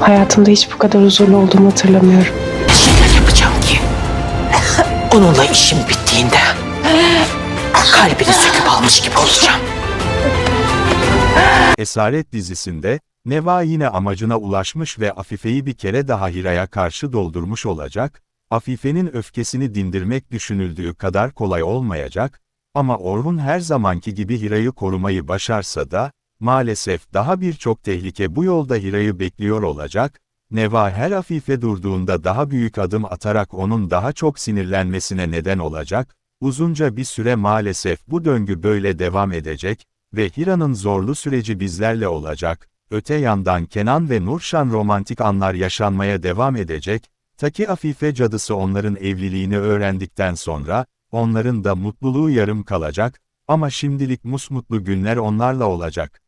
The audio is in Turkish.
Hayatımda hiç bu kadar huzurlu olduğumu hatırlamıyorum. Şeyler yapacağım ki onunla işim bittiğinde kalbini söküp almış gibi olacağım. Esaret dizisinde, Neva yine amacına ulaşmış ve Afife'yi bir kere daha Hira'ya karşı doldurmuş olacak, Afife'nin öfkesini dindirmek düşünüldüğü kadar kolay olmayacak, ama Orhun her zamanki gibi Hira'yı korumayı başarsa da, maalesef daha birçok tehlike bu yolda Hira'yı bekliyor olacak, Neva her Afife durduğunda daha büyük adım atarak onun daha çok sinirlenmesine neden olacak, uzunca bir süre maalesef bu döngü böyle devam edecek, ve Hira'nın zorlu süreci bizlerle olacak, öte yandan Kenan ve Nurşan romantik anlar yaşanmaya devam edecek, ta ki Afife cadısı onların evliliğini öğrendikten sonra, onların da mutluluğu yarım kalacak, ama şimdilik musmutlu günler onlarla olacak.